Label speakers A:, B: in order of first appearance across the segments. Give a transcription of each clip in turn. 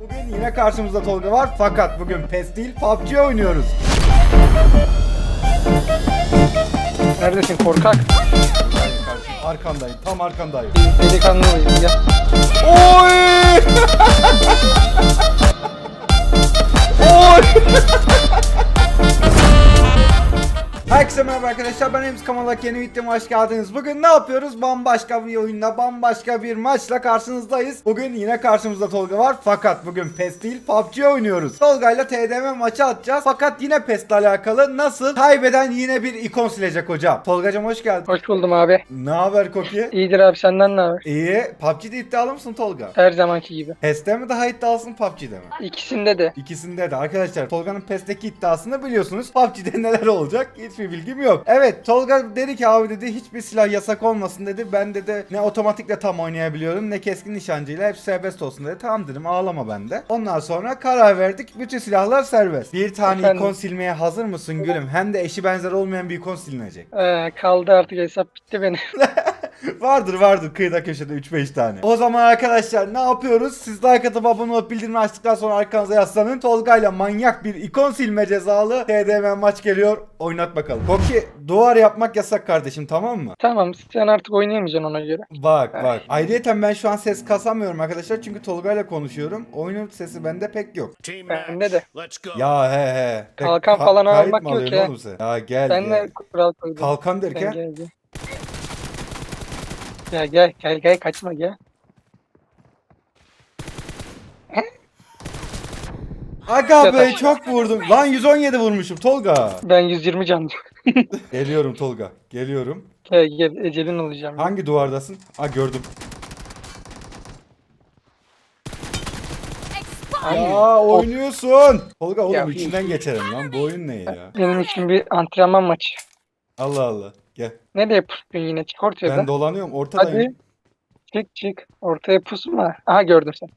A: Bugün yine karşımızda Tolga var fakat bugün PES değil PUBG oynuyoruz.
B: Neredesin korkak?
A: Kardeşim arkandayım tam arkandayım.
B: Delikanlı olayım gel.
A: Oy! Oy! Herkese merhaba arkadaşlar ben Emz Kamalak yeni videoma hoş geldiniz. Bugün ne yapıyoruz? Bambaşka bir oyunla bambaşka bir maçla karşınızdayız. Bugün yine karşımızda Tolga var fakat bugün PES değil PUBG oynuyoruz. Tolga ile TDM maçı atacağız fakat yine PES ile alakalı nasıl kaybeden yine bir ikon silecek hocam. Tolgacım hoş geldin.
B: Hoş buldum abi.
A: Ne haber Koki?
B: İyidir abi senden ne haber?
A: İyi. PUBG'de iddialı mısın Tolga?
B: Her zamanki gibi.
A: PES'te mi daha iddialısın PUBG'de mi?
B: İkisinde de.
A: İkisinde de arkadaşlar Tolga'nın PES'teki iddiasını biliyorsunuz. PUBG'de neler olacak hiçbir bilgim yok. Evet Tolga dedi ki abi dedi hiçbir silah yasak olmasın dedi. Ben dedi ne otomatikle tam oynayabiliyorum ne keskin nişancıyla hepsi serbest olsun dedi. Tamam dedim ağlama ben de. Ondan sonra karar verdik. Bütün silahlar serbest. Bir tane
B: Efendim?
A: ikon silmeye hazır mısın gülüm? Hem de eşi benzer olmayan bir ikon silinecek.
B: Ee, kaldı artık hesap bitti benim.
A: vardır vardır kıyıda köşede 3-5 tane. O zaman arkadaşlar ne yapıyoruz? Siz like atıp abone olup bildirim açtıktan sonra arkanıza yaslanın. Tolga ile manyak bir ikon silme cezalı TDM maç geliyor. Oynat bakalım. Koki duvar yapmak yasak kardeşim tamam mı?
B: tamam sen artık oynayamayacaksın ona göre.
A: Bak bak. Ayrıyeten ben şu an ses kasamıyorum arkadaşlar çünkü Tolga ile konuşuyorum. Oyunun sesi bende pek yok.
C: Team
B: Bende
C: match.
B: de.
C: Let's go.
A: Ya he he.
B: Kalkan
A: ka-
B: falan almak
A: mı
B: yok ya.
A: sen? Ya gel
B: Ben
A: gel.
B: de kural koydum.
A: Kalkan
B: Sen
A: derken?
B: gel gel. Gel gel gel kaçma gel.
A: Aga be çok vurdum. Lan 117 vurmuşum Tolga.
B: Ben 120 canlı.
A: Geliyorum Tolga. Geliyorum.
B: Gel gel ecelin olacağım.
A: Hangi duvardasın? Ha gördüm.
B: Ay,
A: Ya oynuyorsun. Tolga oğlum
B: Ya,
A: içinden geçerim lan. Bu oyun ne ya?
B: Benim için bir antrenman maçı.
A: Allah Allah. Gel.
B: Nereye pusuyorsun yine? Çık ortaya
A: Ben
B: da.
A: dolanıyorum ortadayım.
B: Hadi. Çık çık. Ortaya pusma. Aha gördüm sen.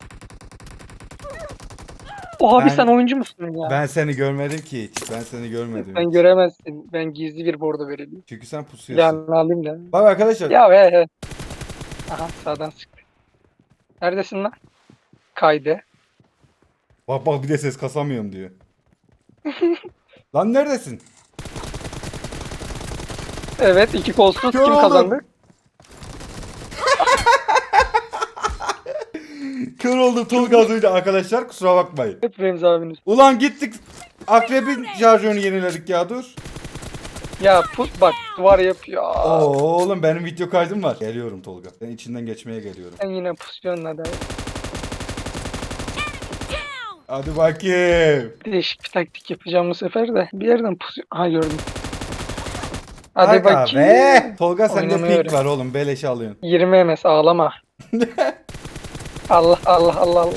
B: O abi
A: Ben-
B: sen oyuncu musun ya?
A: Ben seni görmedim ki hiç. Ben seni görmedim.
B: Sen
A: hiç.
B: göremezsin. Ben gizli bir bordo vereyim.
A: Çünkü sen pusuyorsun.
B: Silahını alayım da.
A: Bak arkadaşlar.
B: Ya he he. Aha sağdan sıktı. Neredesin lan? Kaydı.
A: Bak bak bir de ses kasamıyorum diyor. lan neredesin?
B: Evet iki kolsuz
A: Kör
B: kim
A: oldum.
B: kazandı?
A: Kör oldum Tolga az önce arkadaşlar kusura bakmayın.
B: Hep Remzi abiniz.
A: Ulan gittik. Akrebin şarjörünü yeniledik ya dur.
B: Ya pus bak duvar yapıyor.
A: Oo, oğlum benim video kaydım var. Geliyorum Tolga. Ben içinden geçmeye geliyorum.
B: Sen yine pusuyorsun hadi.
A: Hadi bakayım.
B: Değişik bir taktik yapacağım bu sefer de. Bir yerden pusuyor. Aha gördüm. Hadi
A: Aga
B: bakayım.
A: be. Tolga sende
B: Oynamıyorum.
A: pink var oğlum beleş alıyorsun.
B: 20 MS ağlama. Allah Allah Allah Allah.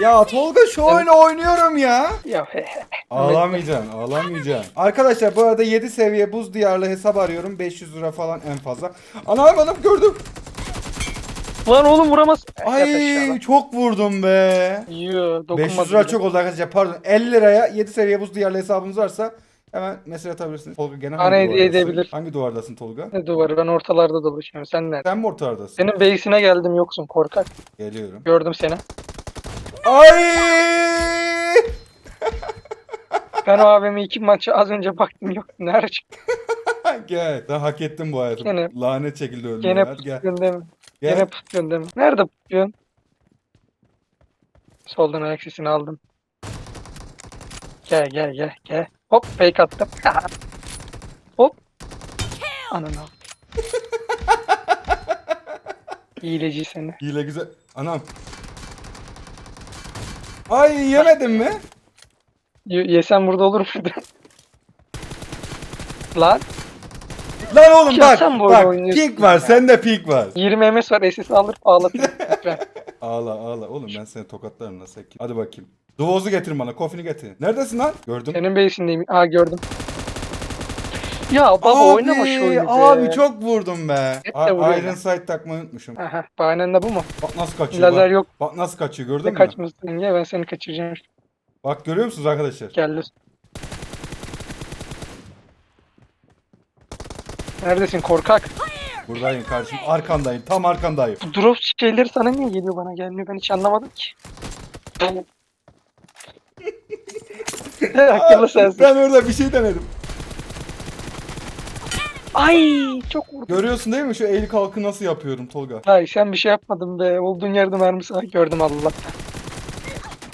A: Ya Tolga şu oyunu oynuyorum ya.
B: Ya he he.
A: Ağlamayacaksın, ağlamayacaksın. Arkadaşlar bu arada 7 seviye buz diyarlı hesap arıyorum. 500 lira falan en fazla. Ana adam gördüm.
B: Lan oğlum vuramaz.
A: Ay çok vurdum be.
B: Yoo, dokunmadı
A: 500 lira
B: bile.
A: çok oldu arkadaşlar pardon. 50 liraya 7 seviye buz diyarlı hesabınız varsa hemen mesaj atabilirsiniz. Tolga gene
B: Bana
A: hangi
B: hediye
A: duvardasın?
B: edebilir.
A: Hangi duvardasın Tolga?
B: Ne duvarı ben ortalarda dolaşıyorum. Sen nerede?
A: Sen mi ortadasın?
B: Senin base'ine geldim yoksun korkak.
A: Geliyorum.
B: Gördüm seni.
A: Ay!
B: Ben o abimi iki maçı az önce baktım yok. Nerede çıktı?
A: gel. Sen hak ettin bu hayatı.
B: Gene-
A: Lanet şekilde öldün.
B: Gene
A: ya. Gel.
B: mi?
A: Gel.
B: Gene pusuyorsun değil mi? Nerede pusuyorsun? Soldan ayak sesini aldım. Gel gel gel gel. Hop fake attım. Hop. Ananı al. Hileci seni.
A: Hile güzel. Anam. Ay yemedin mi?
B: Y- yesem burada olur muydu? Lan
A: Lan oğlum
B: Ya
A: bak.
B: sen bu oyunu
A: Bak
B: oynuyorsun
A: pink var.
B: ya.
A: Sende pink var.
B: 20 MS var SS alır. Lütfen.
A: Ağla ağla. Oğlum ben seni tokatlarım lan sen. Hadi bakayım. Duvozu getirin bana. Kofini getirin. Neredesin lan? Gördüm.
B: Senin base'indeyim. Aa gördüm. Ya baba oynama şu oyunu be.
A: Abi çok vurdum be.
B: Hep de
A: A- Iron. Sight takmayı unutmuşum.
B: Aha bahanen de bu mu?
A: Bak nasıl kaçıyor
B: Lazer
A: bak.
B: yok.
A: Bak nasıl kaçıyor gördün
B: Ne
A: mü?
B: kaçmasın ya ben seni kaçıracağım.
A: Bak görüyor musunuz arkadaşlar?
B: Geldi. Neredesin korkak?
A: Buradayım kardeşim. Arkandayım. Tam arkandayım.
B: Bu drop şeyleri sana niye geliyor bana gelmiyor ben hiç anlamadım ki. Akıllı sensin.
A: Ben orada bir şey denedim.
B: Ay çok vurdum.
A: Görüyorsun değil mi şu eğil kalkı nasıl yapıyorum Tolga?
B: Hayır sen bir şey yapmadın be. Olduğun yerde mermi sana gördüm Allah.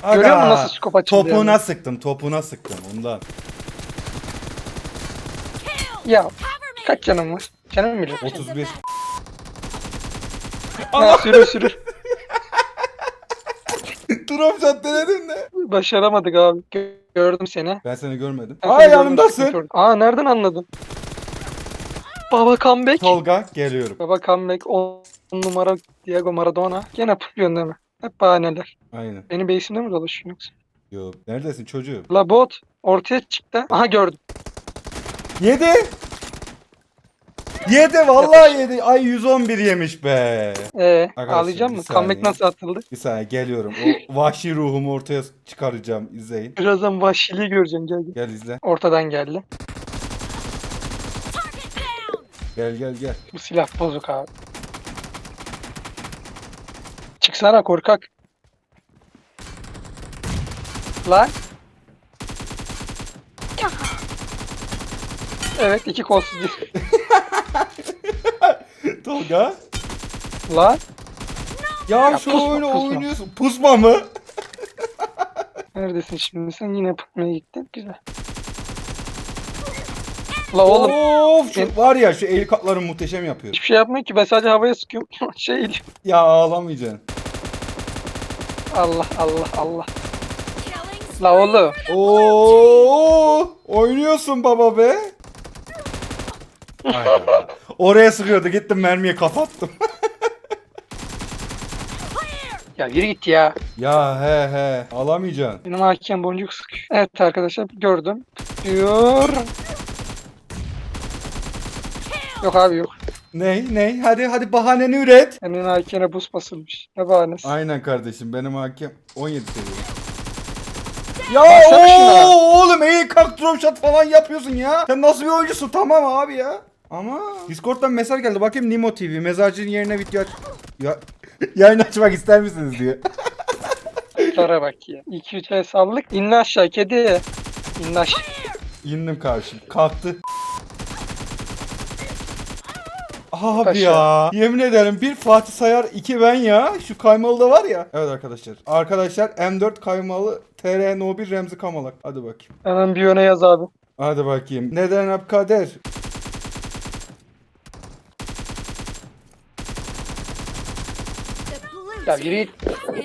A: Aga,
B: Görüyor musun nasıl skop açıldı?
A: Topuğuna
B: yani?
A: sıktım. Topuğuna sıktım ondan.
B: Ya kaç canım var? Canım mı
A: 31.
B: Ha, sürür sürür.
A: Drop shot denedin de.
B: Başaramadık abi. Gö- Gördüm seni.
A: Ben seni görmedim.
B: Ben
A: Aa
B: seni
A: yanımdasın.
B: Aa nereden anladın? Baba comeback.
A: Tolga geliyorum.
B: Baba comeback 10 numara Diego Maradona. Gene pıplıyorsun değil mi? Hep bahaneler.
A: Aynen.
B: Benim base'imde mi dolaşıyorsun yoksa?
A: Yok. Neredesin çocuğum?
B: La bot ortaya çıktı. Aha gördüm.
A: Yedi. Yedi vallahi yedi. Ay 111 yemiş be.
B: Ee,
A: Arkadaşlar, bir
B: mı?
A: saniye.
B: Comeback nasıl atıldı?
A: Bir saniye geliyorum. O vahşi ruhumu ortaya çıkaracağım. İzleyin.
B: Birazdan vahşiliği göreceksin gel gel.
A: Gel izle.
B: Ortadan geldi.
A: Gel gel gel.
B: Bu silah bozuk abi. Çıksana korkak. Lan. Evet iki kolsuz.
A: Tolga.
B: Lan.
A: Ya,
B: Ya
A: şu
B: pusma,
A: oyunu
B: pusma.
A: oynuyorsun. Pusma mı?
B: Neredesin şimdi sen yine pıtmaya gittin. Güzel. La oğlum.
A: Of şu, var ya şu el katlarını muhteşem yapıyor.
B: Hiçbir şey yapmıyor ki ben sadece havaya sıkıyorum. şey
A: Ya ağlamayacaksın.
B: Allah Allah Allah. La oğlum.
A: Oo, oynuyorsun baba be. Ay, Oraya sıkıyordu gittim mermiye kapattım.
B: Ya yürü git ya.
A: ya he he alamayacaksın.
B: Benim hakem boncuk sıkıyor. Evet arkadaşlar gördüm. Diyor. Yok abi yok.
A: Ney ney hadi hadi bahaneni üret.
B: Senin hakeme buz basılmış. Ne bahanesi?
A: Aynen kardeşim benim hakem 17 seviye. Ya
B: Baksana şuna.
A: oo, oğlum iyi kalk drop shot falan yapıyorsun ya. Sen nasıl bir oyuncusun tamam abi ya. Ama Discord'dan mesaj geldi. Bakayım Nimo TV mezarcının yerine video aç. Ya yayın açmak ister misiniz diyor.
B: Lara bak ya. 2-3 el sallık. İnle aşağı kedi. İnle aşağı.
A: İndim karşım. Kalktı. Abi
B: Paşa.
A: ya. Yemin ederim bir Fatih Sayar iki ben ya. Şu kaymalı da var ya. Evet arkadaşlar. Arkadaşlar M4 kaymalı TR No 1 Remzi Kamalak. Hadi bakayım.
B: Hemen bir yöne yaz abi.
A: Hadi bakayım. Neden hep
B: Ya yürü git.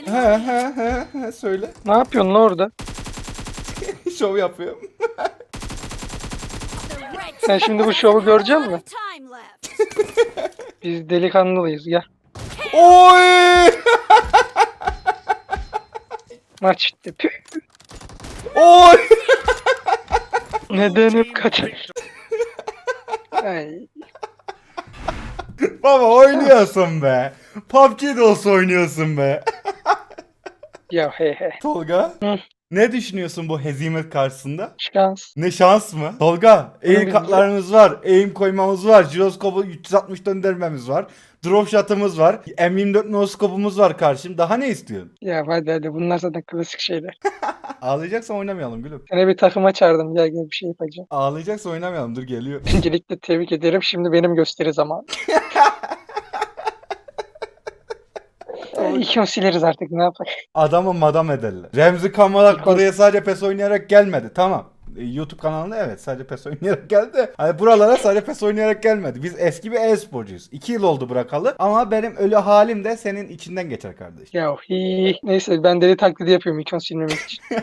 A: He he he he söyle.
B: Ne yapıyorsun lan orada?
A: Şov yapıyorum.
B: Sen şimdi bu şovu görecek misin? Biz delikanlıyız gel.
A: Oy!
B: Maç bitti.
A: Oy!
B: Neden hep kaçar? Ay.
A: Baba oynuyorsun be. PUBG'de olsa oynuyorsun be.
B: Ya he he.
A: Tolga.
B: Hı.
A: Ne düşünüyorsun bu hezimet karşısında?
B: Şans.
A: Ne şans mı? Tolga, eğim katlarımız var, eğim koymamız var, jiroskopu 360 döndürmemiz var, drop shot'ımız var, M24 noskopumuz var karşım. Daha ne istiyorsun?
B: Ya hadi hadi bunlar zaten klasik şeyler.
A: Ağlayacaksan oynamayalım gülüm.
B: Seni bir takıma çağırdım gel gel bir şey yapacağım.
A: Ağlayacaksa oynamayalım dur geliyor.
B: Öncelikle tebrik ederim. Şimdi benim gösteri zamanı. İki sileriz artık ne yapalım.
A: Adamı madam ederler. Remzi Kamalak buraya sadece PES oynayarak gelmedi tamam. E, YouTube kanalına evet sadece PES oynayarak geldi. Hani buralara sadece PES oynayarak gelmedi. Biz eski bir e-sporcuyuz. 2 yıl oldu bırakalı ama benim ölü halim de senin içinden geçer kardeş.
B: Ya hi. Neyse ben deli taklidi yapıyorum ikon silmemek için.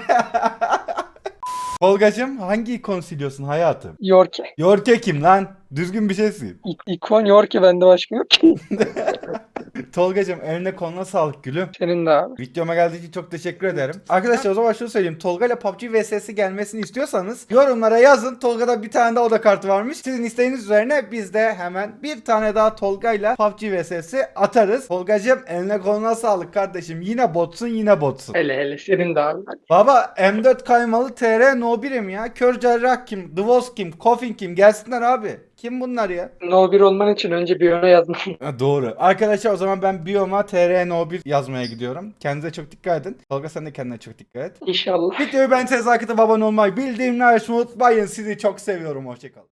A: Tolgacım hangi ikon siliyorsun hayatım?
B: Yorke.
A: Yorke kim lan? Düzgün bir şey sil.
B: İ- ikon Yorke bende başka yok ki.
A: Tolgacım eline koluna sağlık gülüm.
B: Senin de abi.
A: Videoma geldiği için çok teşekkür ederim. Arkadaşlar o zaman şunu söyleyeyim. Tolga ile PUBG vs'si gelmesini istiyorsanız yorumlara yazın. Tolga'da bir tane daha oda kartı varmış. Sizin isteğiniz üzerine biz de hemen bir tane daha Tolga ile PUBG vs'si atarız. Tolgacım eline koluna sağlık kardeşim. Yine botsun yine botsun.
B: Hele hele senin de abi. Hadi.
A: Baba M4 kaymalı TR no birim ya. Kör cerrah kim? Dvoz kim? Coffin kim? Gelsinler abi. Kim bunlar ya?
B: No 1 olman için önce yazmam.
A: Ha, doğru. Arkadaşlar o zaman ben Bioma TRNO1 yazmaya gidiyorum. Kendinize çok dikkat edin. Tolga sen de kendine çok dikkat et.
B: İnşallah.
A: Videoyu ben tez abone olmayı, bildirimleri açmayı unutmayın. Sizi çok seviyorum. Hoşçakalın.